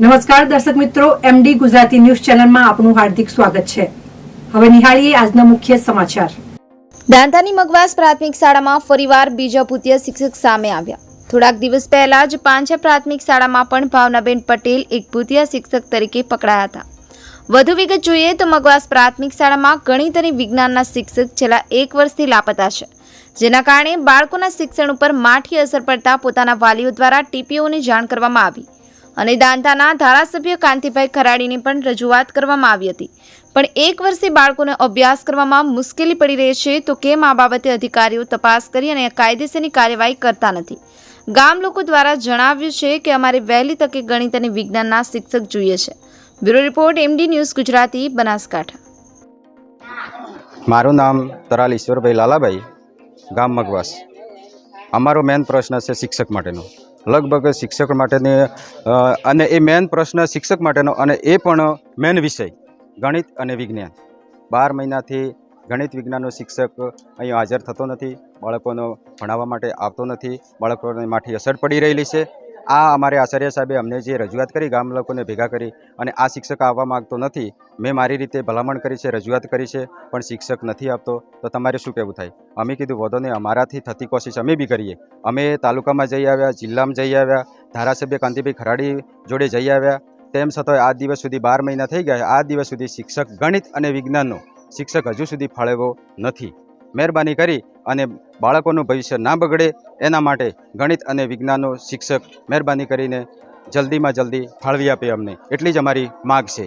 નમસ્કાર, દર્શક મિત્રો એમડી ગુજરાતી ન્યૂઝ ચેનલમાં આપનું હાર્દિક સ્વાગત છે. હવે નિહાળીએ આજના મુખ્ય સમાચાર. દાંતાની મગવાસ પ્રાથમિક શાળામાં ફરીવાર બીજા ભૂતિય શિક્ષક સામે આવ્યા. થોડાક દિવસ પહેલા જ પાંચે પ્રાથમિક શાળામાં પણ ભાવનાબેન પટેલ એક ભૂતિયા શિક્ષક તરીકે પકડાયા હતા. વધુ વિગત જોઈએ તો મગવાસ પ્રાથમિક શાળામાં ગણિત અને વિજ્ઞાનના શિક્ષક છેલ્લા એક વર્ષથી લાપતા છે, જેના કારણે બાળકોના શિક્ષણ ઉપર માઠી અસર પડતા પોતાના વાલીઓ દ્વારા ટીપીઓને જાણ કરવામાં આવી. અને દાંતાના ધારાસભ્ય કાંતિભાઈ ખરાડીની પણ રજૂઆત કરવામાં આવી હતી. પણ એક વર્ષથી બાળકોને અભ્યાસ કરવામાં મુશ્કેલી પડી રહી છે તો કેમ આ બાબતે અધિકારીઓ તપાસ કરી અને કાયદેસરની કાર્યવાહી કરતા નથી? ગામ લોકો દ્વારા જણાવ્યું છે કે અમારે વહેલી તકે ગણિત અને વિજ્ઞાનના શિક્ષક જોઈએ છે. Bureau report MD news Gujarati, Banaskantha. મારું નામ તરાલ ઈશ્વરભાઈ લાલાભાઈ, ગામ મગવાસ. અમારો મેન પ્રશ્ન છે શિક્ષક માટેનો. લગભગ શિક્ષક માટેની અને એ મેન પ્રશ્ન શિક્ષક માટેનો અને એ પણ મેન વિષય, ગણિત અને વિજ્ઞાન. બાર મહિનાથી ગણિત વિજ્ઞાનનો શિક્ષક અહીં હાજર થતો નથી, બાળકોનો ભણાવવા માટે આવતો નથી, બાળકોને માઠી અસર પડી રહેલી છે. આ અમારે આચાર્ય સાહેબે અમને જે રજૂઆત કરી, ગામ લોકોને ભેગા કરી અને આ શિક્ષક આવવા માગતો નથી, મેં મારી રીતે ભલામણ કરી છે, રજૂઆત કરી છે, પણ શિક્ષક નથી આપતો, તો તમારે શું કહેવું થાય? અમે કીધું વધો નહીં અમારાથી થતી કોશિશ અમે બી કરીએ. અમે તાલુકામાં જઈ આવ્યા, જિલ્લામાં જઈ આવ્યા, ધારાસભ્ય કાંતિભાઈ ખરાડી જોડે જઈ આવ્યા. તેમ છતાંય આ દિવસ સુધી બાર મહિના થઈ ગયા, આ દિવસ સુધી શિક્ષક ગણિત અને વિજ્ઞાનનો શિક્ષક હજુ સુધી ફાળવ્યો નથી. મહેરબાની કરી અને બાળકોનું ભવિષ્ય ના બગડે એના માટે ગણિત અને વિજ્ઞાનનો શિક્ષક મહેરબાની કરીને જલ્દીમાં જલ્દી ફાળવી આપે અમને. એટલી જ અમારી માગ છે.